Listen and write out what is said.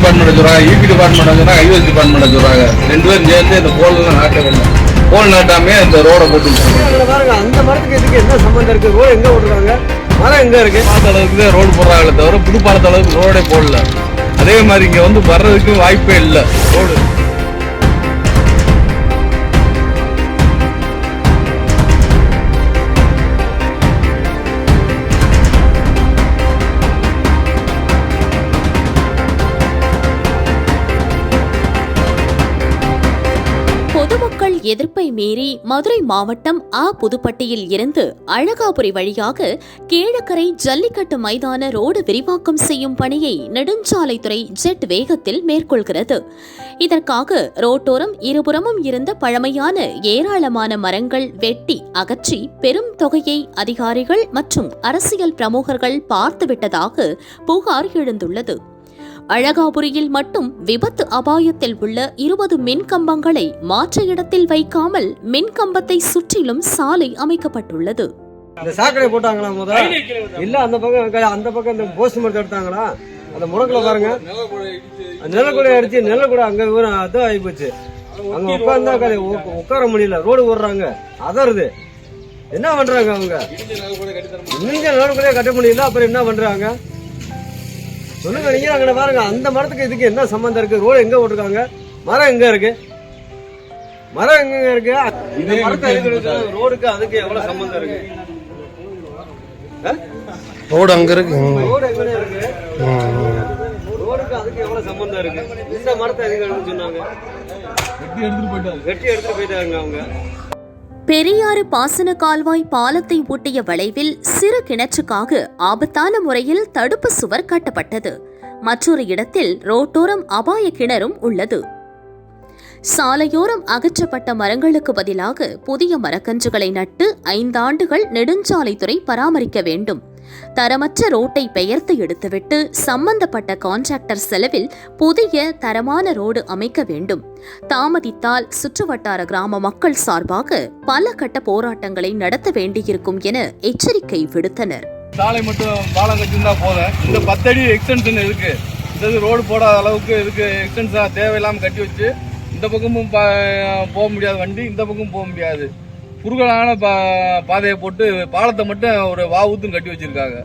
Department சொல்றாங்க EB department சொல்றாங்க highways department சொல்றாங்க. ரெண்டு பேரும் சேர்ந்து இந்த போல்லாம் நாட்டவில்லை போல் நாட்டாமே இந்த ரோட போட்டு அந்த மரத்துக்கு இதுக்கு என்ன சம்பந்தம் இருக்கு? ரோடு எங்க விட்டுருக்காங்க மரம் எங்க இருக்கு? பாலத்து அளவுக்கு தான் ரோடு போடுறாங்களே தவிர புது பாலத்து அளவுக்கு ரோடே போடல. அதே மாதிரி இங்க வந்து வர்றதுக்கு வாய்ப்பே இல்லை. ரோடு. எதிர்ப்பை மீறி மதுரை மாவட்டம் ஆ புதுப்பட்டியில் இருந்து அழகாபுரி வழியாக கீழக்கரை ஜல்லிக்கட்டு மைதான ரோடு விரிவாக்கம் செய்யும் பணியை நெடுஞ்சாலைத்துறை ஜெட் வேகத்தில் மேற்கொள்கிறது. இதற்காக ரோட்டோரம் இருபுறமும் இருந்த பழமையான ஏராளமான மரங்கள் வெட்டி அகற்றி பெரும் தொகையை அதிகாரிகள் மற்றும் அரசியல் பிரமுகர்கள் பார்த்துவிட்டதாக புகார் எழுந்துள்ளது. அழகாபுரியில் மட்டும் விபத்து அபாயத்தில் உள்ள இருபது மின் கம்பங்களை மாற்ற இடத்தில் வைக்காமல் மின் கம்பத்தை சுற்றிலும் சாலை அமைக்கப்பட்டுள்ளது. இந்த சாக்கடை போட்டாங்களா முத இல்ல அந்த பக்கம் அந்த பக்கம் இந்த போஸ்ட் மரத்தை எடுத்தாங்களா? அந்த முடக்குல பாருங்க. நிலக்கூட அடிச்சு நிலக்கூட அங்க ஒரு அது ஆகி போச்சு. அங்க உட்கார்ந்தா உட்கார முடியல. ரோடு போடுறாங்க அதருது. என்ன பண்றாங்க அவங்க? நீங்க நிலக்கூட கட்ட முடியல. அப்புறம் என்ன பண்றாங்க? சொல்லுங்க நீங்க அங்க பாருங்க அந்த மரத்துக்கு இதுக்கு என்ன சம்பந்தம் இருக்கு? ரோடு எங்க விட்டுருக்காங்க மரம் எங்க இருக்கு? மரம் எங்க இருக்கு? இந்த மரத்தை ரோடுக்கு அதுக்கு எவ்வளவு சம்பந்தம் இருக்கு? ரோடு அங்கே இருக்கு. ரோடு எங்க இருக்கு. ரோடுக்கு அதுக்கு எவ்வளவு சம்பந்தம் இருக்கு? இந்த மரத்தை எதுக்கு சொன்னாங்க? வெட்டி எடுத்துட்டு போயிட்டாங்க. வெட்டி எடுத்துட்டு போயிட்டாங்க அவங்க. பெரியாறு பாசன கால்வாய் பாலத்தை ஒட்டிய வளைவில் சிறு கிணற்றுக்காக ஆபத்தான முறையில் தடுப்பு சுவர் கட்டப்பட்டது. மற்றொரு இடத்தில் ரோட்டோரம் அபாய கிணறும் உள்ளது. சாலையோரம் அகற்றப்பட்ட மரங்களுக்கு பதிலாக புதிய மரக்கன்றுகளை நட்டு ஐந்தாண்டுகள் நெடுஞ்சாலைத்துறை பராமரிக்க வேண்டும். தரமற்ற ரோட்டை பெயர்த்து எடுத்துவிட்டு சம்பந்தப்பட்ட கான்ட்ராக்டர் செலவில் புதிய தரமான ரோடு அமைக்க வேண்டும். தாமதித்தால் சுற்றுவட்டார கிராம மக்கள் சார்பாக பல கட்ட போராட்டங்களை நடத்த வேண்டியிருக்கும் என எச்சரிக்கை விடுத்தனர். சாலை மட்டும் பாலம் கட்டிருந்தா போதும். இந்த பத்தடி எக்ஸ்டென்ஷன் இருக்கு. இந்த ரோடு போடாத அளவுக்கு இதுக்கு எக்ஸ்டென்ஷன் தேவையில்லாமல் கட்டி வச்சு இந்த பக்கமும் போக முடியாது. வண்டி இந்த பக்கமும் போக முடியாது. குறுகலான பா பாதையை போட்டு பாலத்தை மட்டும் ஒரு வாவுத்தும் கட்டி வச்சிருக்காங்க.